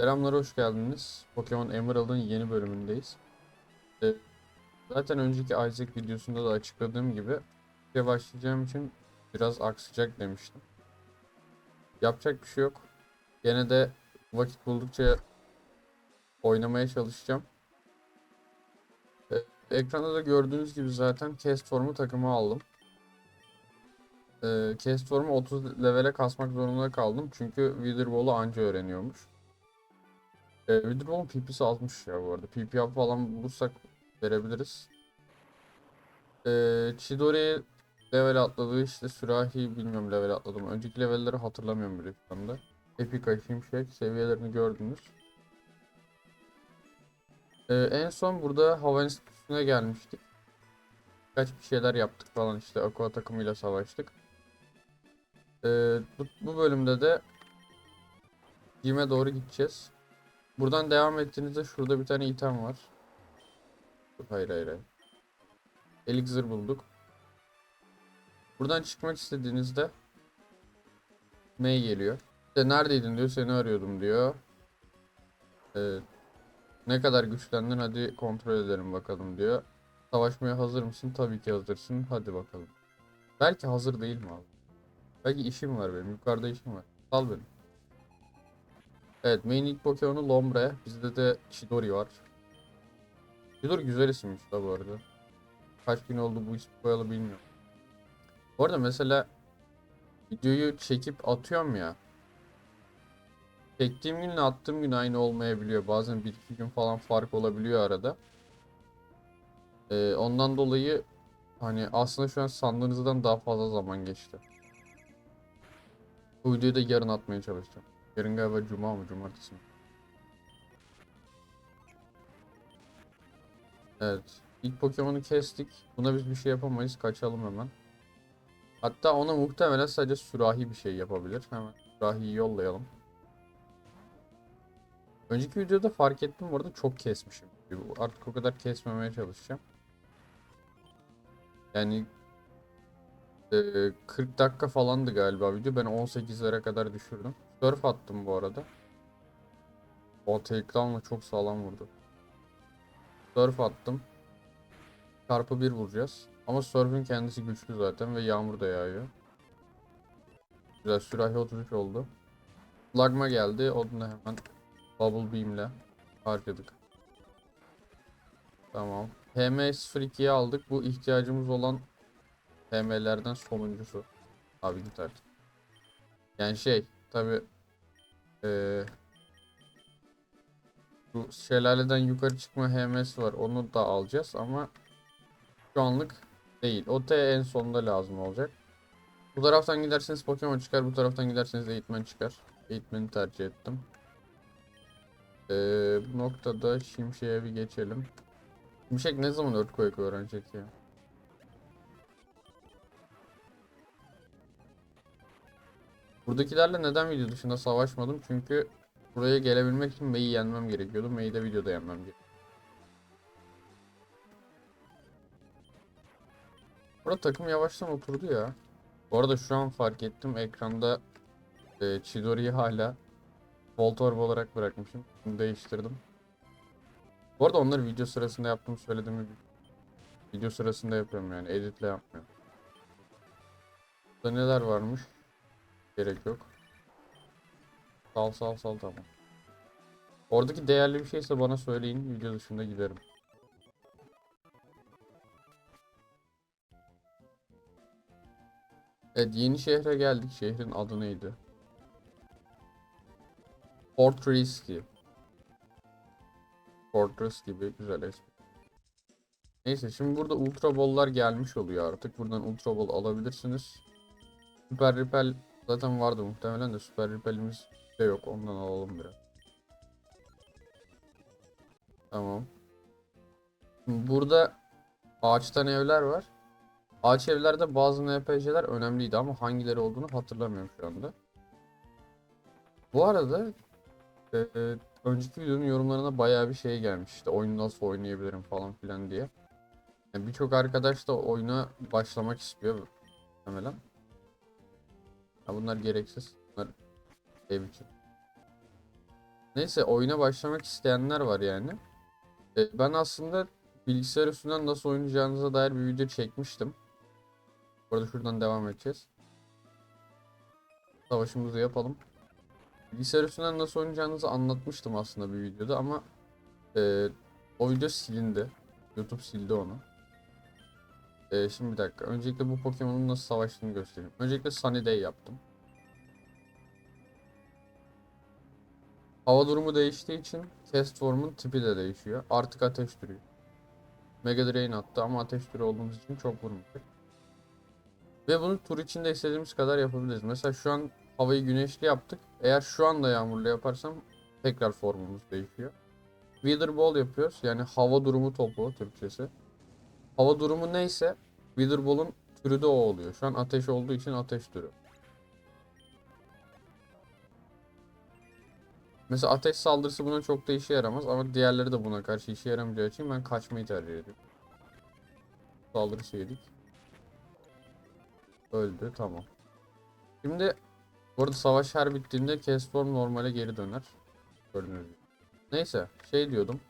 Selamlar, hoş geldiniz. Pokemon Emerald'ın yeni bölümündeyiz. Ee, zaten önceki Isaac videosunda da açıkladığım gibi işe başlayacağım için biraz aksayacak demiştim. Yapacak bir şey yok. Gene de vakit buldukça oynamaya çalışacağım. Ee, ekranda da gördüğünüz gibi zaten Cast Form'u takıma aldım. Ee, Cast Form'u 30 levele kasmak zorunda kaldım çünkü Wither anca öğreniyormuş. E, Withdraw'un PP'si azmış ya bu arada. PP falan bulursak verebiliriz. E, Chidori level atladı işte sürahi bilmiyorum level atladım. Önceki levelleri hatırlamıyorum bile şu anda. Epica, Şimşek seviyelerini gördünüz. E, en son burada hava enstitüsüne gelmiştik. Kaç bir şeyler yaptık falan işte Aqua takımıyla savaştık. E, bu, bu bölümde de Gym'e doğru gideceğiz. Buradan devam ettiğinizde şurada bir tane item var. Hayır hayır. Elixir bulduk. Buradan çıkmak istediğinizde May geliyor. İşte neredeydin diyor seni arıyordum diyor. Ee, ne kadar güçlendin hadi kontrol edelim bakalım diyor. Savaşmaya hazır mısın? Tabii ki hazırsın. Hadi bakalım. Belki hazır değil mi abi? Belki işim var benim. Yukarıda işim var. Sal beni. Evet main ilk Pokemon'u Lombre. Bizde de Chidori var. Chidori güzel isimmiş da bu arada. Kaç gün oldu bu ismi koyalı bilmiyorum. Bu arada mesela videoyu çekip atıyorum ya. Çektiğim günle attığım gün aynı olmayabiliyor. Bazen 1-2 gün falan fark olabiliyor arada. Ee, ondan dolayı hani aslında şu an sandığınızdan daha fazla zaman geçti. Bu videoyu da yarın atmaya çalışacağım. Yarın galiba cuma mı cumartesi mi? Evet. İlk Pokemon'u kestik. Buna biz bir şey yapamayız. Kaçalım hemen. Hatta ona muhtemelen sadece sürahi bir şey yapabilir. Hemen sürahiyi yollayalım. Önceki videoda fark ettim bu arada çok kesmişim. Artık o kadar kesmemeye çalışacağım. Yani ee, 40 dakika falandı galiba video. Ben 18'lere kadar düşürdüm. Surf attım bu arada. O takedown'la çok sağlam vurdu. Surf attım. Çarpı 1 vuracağız. Ama Surf'ün kendisi güçlü zaten ve yağmur da yağıyor. Güzel sürahi 33 oldu. Lagma geldi. Onu hemen Bubble Beam'le harcadık. Tamam. HM02'yi aldık. Bu ihtiyacımız olan HM'lerden sonuncusu. Abi git artık. Yani şey tabi eee bu şelaleden yukarı çıkma HM'si var. Onu da alacağız ama şu anlık değil. O T en sonunda lazım olacak. Bu taraftan giderseniz Pokemon çıkar. Bu taraftan giderseniz eğitmen çıkar. Eğitmeni tercih ettim. Ee, bu noktada Şimşek'e bir geçelim. Şimşek ne zaman Earthquake öğrenecek ya? Buradakilerle neden video dışında savaşmadım? Çünkü buraya gelebilmek için May'i yenmem gerekiyordu. May'i de videoda yenmem gerekiyordu. Burada takım yavaştan oturdu ya. Bu arada şu an fark ettim ekranda e, Chidori'yi hala Voltorb olarak bırakmışım. Bunu değiştirdim. Bu arada onları video sırasında yaptığımı söylediğimi video sırasında yapıyorum yani editle yapmıyorum. Burada neler varmış? Gerek yok. Sal sal sal tamam. Oradaki değerli bir şeyse bana söyleyin. Video dışında giderim. Evet yeni şehre geldik. Şehrin adı neydi? Fortress gibi. Fortress gibi güzel espri. Neyse şimdi burada Ultra Ball'lar gelmiş oluyor artık. Buradan Ultra Ball alabilirsiniz. Super Repel zaten vardı muhtemelen de Super Repel'imiz de yok. Ondan alalım biraz. Tamam. Burada ağaçtan evler var. Ağaç evlerde bazı NPC'ler önemliydi ama hangileri olduğunu hatırlamıyorum şu anda. Bu arada e, e, önceki videonun yorumlarına bayağı bir şey gelmiş. İşte oyunu nasıl oynayabilirim falan filan diye. Yani Birçok arkadaş da oyuna başlamak istiyor muhtemelen. Ha bunlar gereksiz. Bunlar ev için. Neyse oyuna başlamak isteyenler var yani. E, ben aslında bilgisayar üstünden nasıl oynayacağınıza dair bir video çekmiştim. Burada şuradan devam edeceğiz. Savaşımızı yapalım. Bilgisayar üstünden nasıl oynayacağınızı anlatmıştım aslında bir videoda ama e, o video silindi. YouTube sildi onu. E, şimdi bir dakika. Öncelikle bu Pokemon'un nasıl savaştığını göstereyim. Öncelikle Sunny Day yaptım. Hava durumu değiştiği için Test Form'un tipi de değişiyor. Artık ateş türü. Mega Drain attı ama ateş türü olduğumuz için çok vurmayacak. Ve bunu tur içinde istediğimiz kadar yapabiliriz. Mesela şu an havayı güneşli yaptık. Eğer şu anda yağmurlu yaparsam tekrar formumuz değişiyor. Wither Ball yapıyoruz. Yani hava durumu topu Türkçesi. Hava durumu neyse Wither Ball'un türü de o oluyor. Şu an ateş olduğu için ateş türü. Mesela ateş saldırısı buna çok da işe yaramaz ama diğerleri de buna karşı işe yaramayacağı için ben kaçmayı tercih ediyorum. Saldırısı yedik. Öldü tamam. Şimdi burada savaş her bittiğinde Castform normale geri döner. Gördüğünüz. Neyse şey diyordum.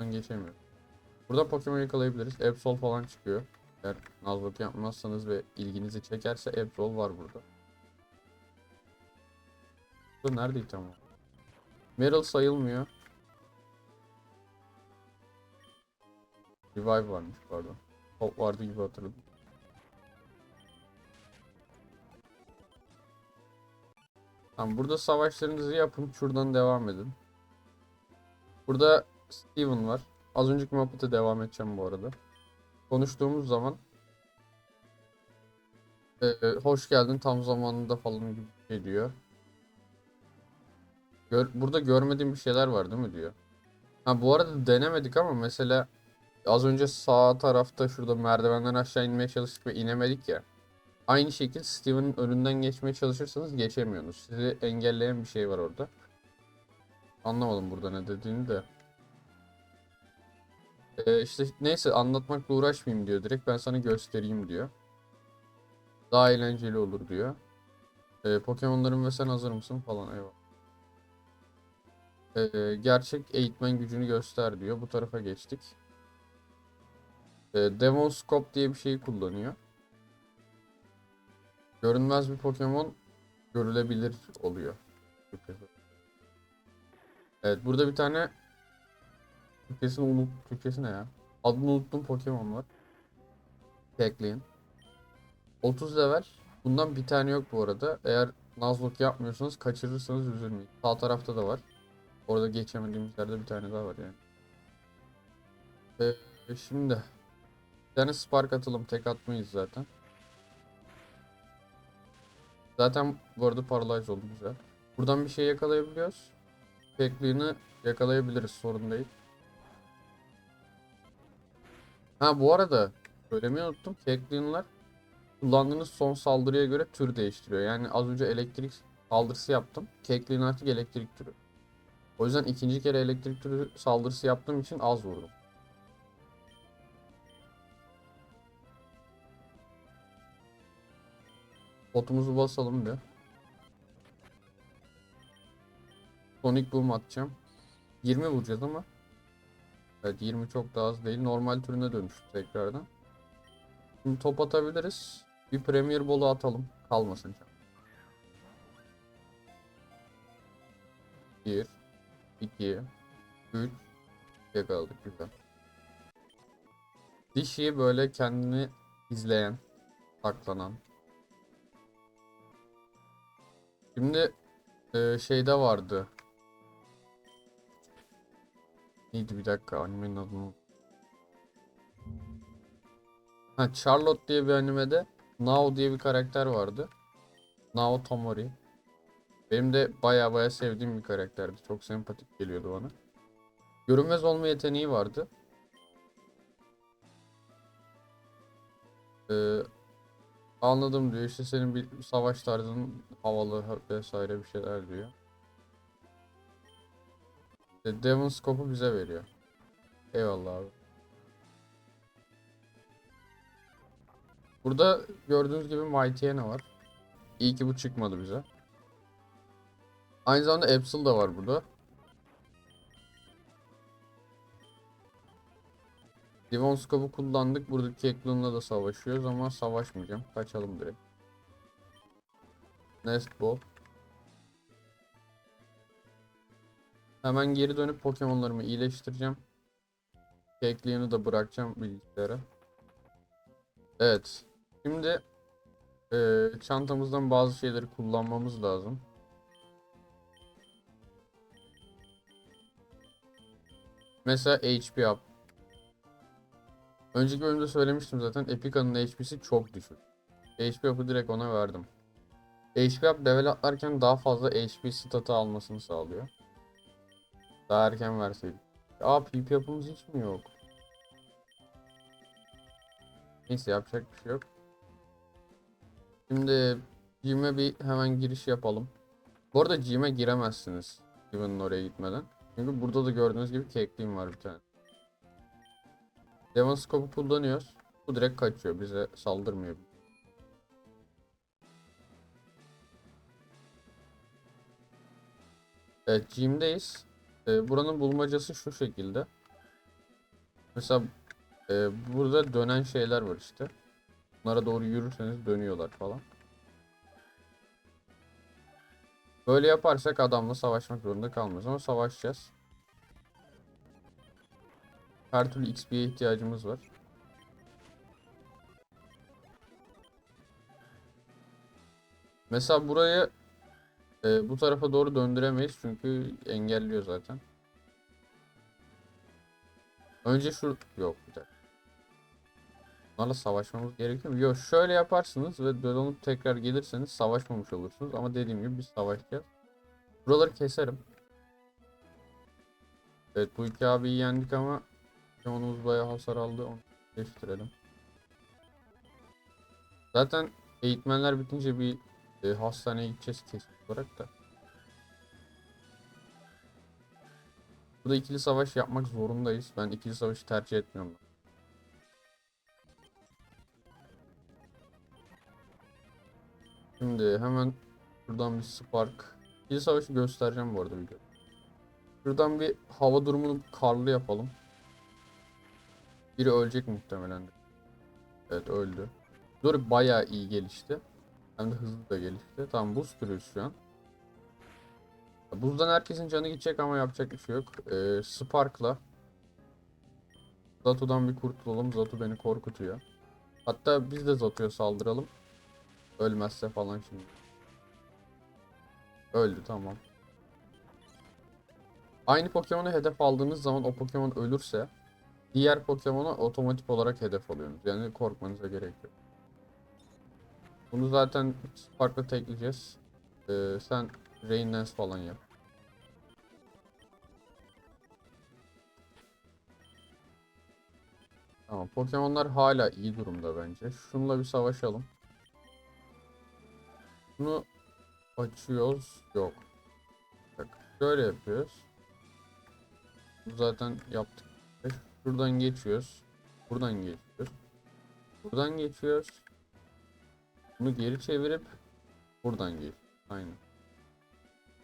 Ben geçemiyorum. Burada Pokemon yakalayabiliriz. Absol falan çıkıyor. Eğer Nuzlocke yapmazsanız ve ilginizi çekerse Absol var burada. Bu neredeydi tamam. Meryl sayılmıyor. Revive varmış pardon. Top vardı gibi hatırladım. Tamam burada savaşlarınızı yapın. Şuradan devam edin. Burada Steven var. Az önceki muhabbete devam edeceğim bu arada. Konuştuğumuz zaman e, hoş geldin tam zamanında falan gibi şey diyor. Gör, burada görmediğim bir şeyler var değil mi diyor. Ha bu arada denemedik ama mesela az önce sağ tarafta şurada merdivenden aşağı inmeye çalıştık ve inemedik ya. Aynı şekilde Steven'ın önünden geçmeye çalışırsanız geçemiyorsunuz. Sizi engelleyen bir şey var orada. Anlamadım burada ne dediğini de. Ee, işte neyse anlatmakla uğraşmayayım diyor direkt ben sana göstereyim diyor. Daha eğlenceli olur diyor. Ee, Pokemon'ların ve sen hazır mısın falan eyvallah. Ee, gerçek eğitmen gücünü göster diyor. Bu tarafa geçtik. Ee, Demon Scope diye bir şeyi kullanıyor. Görünmez bir Pokemon görülebilir oluyor. Evet burada bir tane Türkçesini unut Türkçesi ne ya? Adını unuttum Pokemon var. Kecleon. 30 level. Bundan bir tane yok bu arada. Eğer Nuzlocke yapmıyorsanız kaçırırsanız üzülmeyin. Sağ tarafta da var. Orada geçemediğimiz yerde bir tane daha var yani. Ee, şimdi bir tane Spark atalım. Tek atmayız zaten. Zaten bu arada Paralyze oldu güzel. Buradan bir şey yakalayabiliyoruz. Kecleon'u yakalayabiliriz sorun değil. Ha bu arada söylemeyi unuttum. Kecleon'lar kullandığınız son saldırıya göre tür değiştiriyor. Yani az önce elektrik saldırısı yaptım. Kecleon artık elektrik türü. O yüzden ikinci kere elektrik türü saldırısı yaptığım için az vurdum. Potumuzu basalım bir. Sonic Boom atacağım. 20 vuracağız ama. Evet 20 çok da az değil. Normal türüne dönüştü tekrardan. Şimdi top atabiliriz. Bir Premier Ball'u atalım. Kalmasın can. 1 2 3 yakaladık güzel. Dişi böyle kendini izleyen, saklanan. Şimdi e, şeyde vardı. Neydi bir dakika animenin adını. Ha Charlotte diye bir animede Nao diye bir karakter vardı. Nao Tomori. Benim de baya baya sevdiğim bir karakterdi. Çok sempatik geliyordu bana. Görünmez olma yeteneği vardı. Ee, anladım diyor. İşte senin bir savaş tarzın havalı vesaire bir şeyler diyor. Devon Scope'u bize veriyor. Eyvallah abi. Burada gördüğünüz gibi Mighty'ye ne var? İyi ki bu çıkmadı bize. Aynı zamanda Epsil da var burada. Divon Scope'u kullandık. Buradaki Eklun'la da savaşıyoruz ama savaşmayacağım. Kaçalım direkt. Nest Ball. Hemen geri dönüp Pokemon'larımı iyileştireceğim. Kekliğini de bırakacağım bilgisayara. Evet. Şimdi eee, çantamızdan bazı şeyleri kullanmamız lazım. Mesela HP up. Önceki bölümde söylemiştim zaten Epica'nın HP'si çok düşük. HP up'ı direkt ona verdim. HP up level atlarken daha fazla HP statı almasını sağlıyor. Daha erken verseydik. Aa PP yapımız hiç mi yok? Neyse yapacak bir şey yok. Şimdi gym'e bir hemen giriş yapalım. Bu arada gym'e giremezsiniz. Gym'in oraya gitmeden. Çünkü burada da gördüğünüz gibi kekliğim var bir tane. Demon Scope'u kullanıyoruz. Bu direkt kaçıyor. Bize saldırmıyor. Evet gym'deyiz. Ee, buranın bulmacası şu şekilde. Mesela e, burada dönen şeyler var işte. Bunlara doğru yürürseniz dönüyorlar falan. Böyle yaparsak adamla savaşmak zorunda kalmıyoruz ama savaşacağız. Her türlü XP'ye ihtiyacımız var. Mesela burayı e, bu tarafa doğru döndüremeyiz çünkü engelliyor zaten. Önce şu yok bir dakika. Bunlarla savaşmamız gerekiyor mu? Yok şöyle yaparsınız ve dolanıp tekrar gelirseniz savaşmamış olursunuz ama dediğim gibi biz savaşacağız. Buraları keserim. Evet bu iki abiyi yendik ama Onumuz bayağı hasar aldı. Onu değiştirelim. Zaten eğitmenler bitince bir e, hastaneye gideceğiz kesin olarak da. Burada ikili savaş yapmak zorundayız. Ben ikili savaşı tercih etmiyorum. Şimdi hemen buradan bir spark. İkili savaşı göstereceğim bu arada video. Şuradan bir hava durumunu karlı yapalım. Biri ölecek muhtemelen. Evet öldü. Doğru bayağı iyi gelişti. Hem de hızlı da gelişti. Tamam buz sürüyoruz şu an. Buzdan herkesin canı gidecek ama yapacak bir şey yok. Ee, Spark'la Zato'dan bir kurtulalım. Zato beni korkutuyor. Hatta biz de Zato'ya saldıralım. Ölmezse falan şimdi. Öldü tamam. Aynı Pokemon'u hedef aldığınız zaman o Pokemon ölürse diğer Pokemon'a otomatik olarak hedef alıyorsunuz. Yani korkmanıza gerek yok. Bunu zaten farklı tekleyeceğiz. Ee, sen Rain Dance falan yap. Tamam. Pokemon'lar hala iyi durumda bence. Şununla bir savaşalım. Bunu açıyoruz. Yok. Bak şöyle yapıyoruz. Zaten yaptık. Şuradan geçiyoruz. Buradan geçiyoruz. Buradan geçiyoruz. Bunu geri çevirip buradan geçiyoruz. Aynen.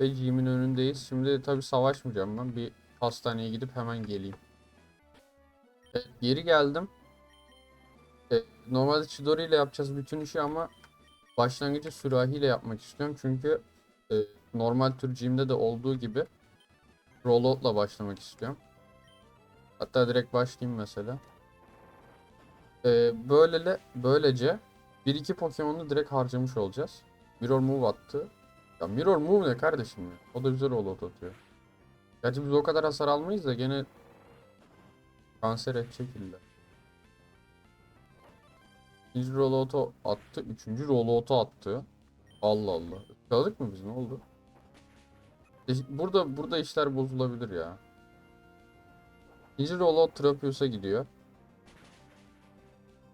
Ve gym'in önündeyiz. Şimdi tabi savaşmayacağım ben. Bir hastaneye gidip hemen geleyim. Evet, geri geldim. Evet, normalde Chidori ile yapacağız bütün işi ama başlangıcı sürahiyle yapmak istiyorum. Çünkü e, normal tür gym'de de olduğu gibi rollout'la başlamak istiyorum. Hatta direkt başlayayım mesela. Ee, böylele, böylece 1-2 Pokemon'u direkt harcamış olacağız. Mirror Move attı. Ya Mirror Move ne kardeşim ya? O da güzel rollout atıyor. Gerçi biz o kadar hasar almayız da gene kanser edecek illa. İkinci rollout'u attı. Üçüncü rollout'u attı. Allah Allah. Kaldık mı biz? Ne oldu? E, Burada burada işler bozulabilir ya. İkinci rollout Trapius'a gidiyor.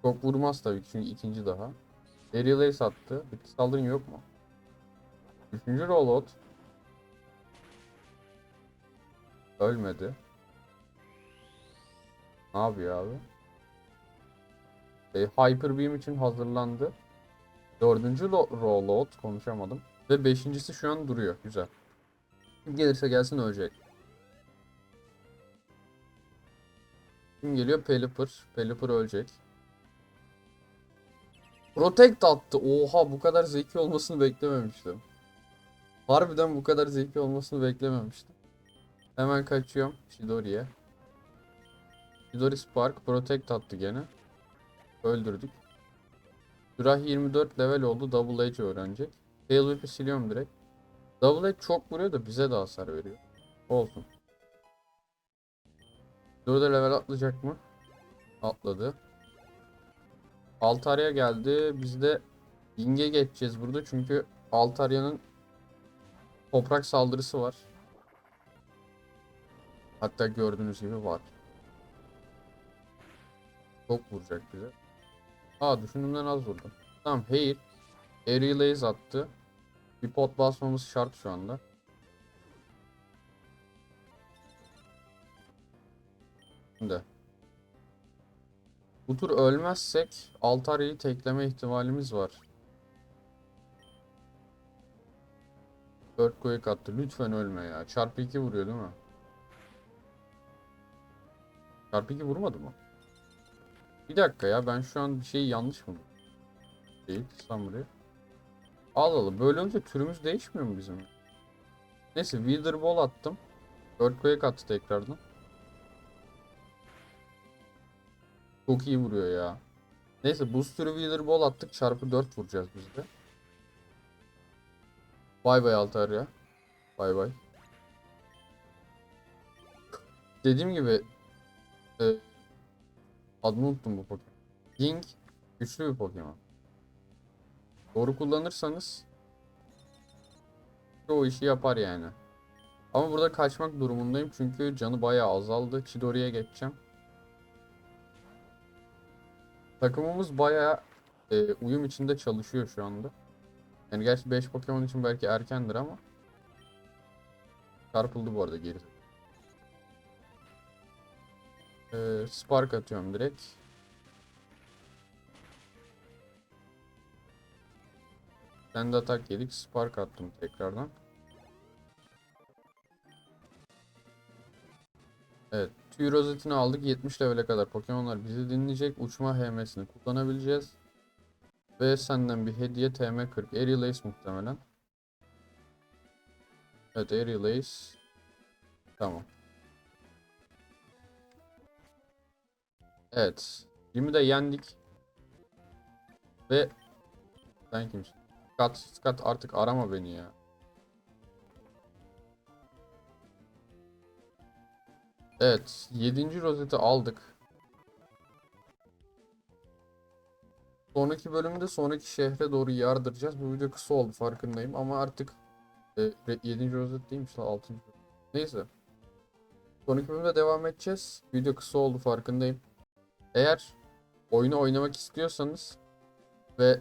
Çok vurmaz tabii ki çünkü ikinci daha. Aerial Ace attı. Bitki saldırın yok mu? Üçüncü rollout. Ölmedi. Ne yapıyor abi? E, Hyper Beam için hazırlandı. Dördüncü lo- rollout konuşamadım. Ve beşincisi şu an duruyor. Güzel. Kim gelirse gelsin ölecek. Kim geliyor? Pelipper. Pelipper ölecek. Protect attı. Oha bu kadar zeki olmasını beklememiştim. Harbiden bu kadar zeki olmasını beklememiştim. Hemen kaçıyorum Chidori'ye. Chidori Spark Protect attı gene. Öldürdük. Sürah 24 level oldu. Double Edge öğrenecek. Tail Whip'i siliyorum direkt. Double Edge çok vuruyor da bize de hasar veriyor. Olsun. Burada level atlayacak mı? Atladı. Altary'a geldi. Biz de Ying'e geçeceğiz burada çünkü Altarya'nın toprak saldırısı var. Hatta gördüğünüz gibi var. Çok vuracak bize. Aa düşündüğümden az vurdum. Tamam Hair. Aerial Ace attı. Bir pot basmamız şart şu anda. Şimdi. Bu tur ölmezsek Altarya'yı tekleme ihtimalimiz var. Earthquake attı. Lütfen ölme ya. Çarpı 2 vuruyor değil mi? Çarpı 2 vurmadı mı? Bir dakika ya ben şu an bir şeyi yanlış mı? Değil. Buraya. Al al. Böyle olunca türümüz değişmiyor mu bizim? Neyse Wither Ball attım. Earthquake attı tekrardan. Çok iyi vuruyor ya. Neyse Booster Wither Ball attık. Çarpı 4 vuracağız biz de. Bay bay Altarya. Bay bay. Dediğim gibi e, adını unuttum bu Pokemon. Ying güçlü bir Pokemon. Doğru kullanırsanız o işi yapar yani. Ama burada kaçmak durumundayım çünkü canı bayağı azaldı. Chidori'ye geçeceğim. Takımımız bayağı e, uyum içinde çalışıyor şu anda. Yani gerçi 5 Pokemon için belki erkendir ama çarpıldı bu arada geri. Ee, Spark atıyorum direkt. Sen de atak yedik. Spark attım tekrardan. Evet. Tüy rozetini aldık. 70 level'e kadar Pokemon'lar bizi dinleyecek. Uçma HM'sini kullanabileceğiz. Ve senden bir hediye TM40. Aerial Ace muhtemelen. Evet Aerial Ace. Tamam. Evet. Jim'i de yendik. Ve sen kimsin? Scott, Scott artık arama beni ya. Evet. 7. rozeti aldık. Sonraki bölümde sonraki şehre doğru yardıracağız. Bu video kısa oldu farkındayım ama artık e, 7. rozet değilmiş lan 6. Neyse. Sonraki bölümde devam edeceğiz. Video kısa oldu farkındayım. Eğer oyunu oynamak istiyorsanız ve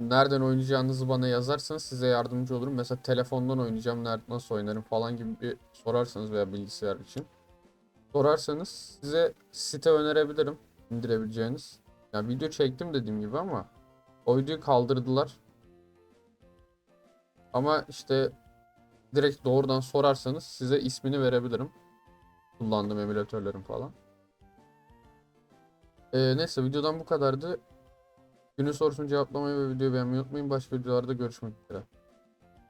nereden oynayacağınızı bana yazarsanız size yardımcı olurum. Mesela telefondan oynayacağım, nerede nasıl oynarım falan gibi bir sorarsanız veya bilgisayar için sorarsanız size site önerebilirim indirebileceğiniz. Yani video çektim dediğim gibi ama o videoyu kaldırdılar. Ama işte direkt doğrudan sorarsanız size ismini verebilirim. Kullandığım emülatörlerim falan. Ee, neyse videodan bu kadardı. Günün sorusunu cevaplamayı ve videoyu beğenmeyi unutmayın. Başka videolarda görüşmek üzere.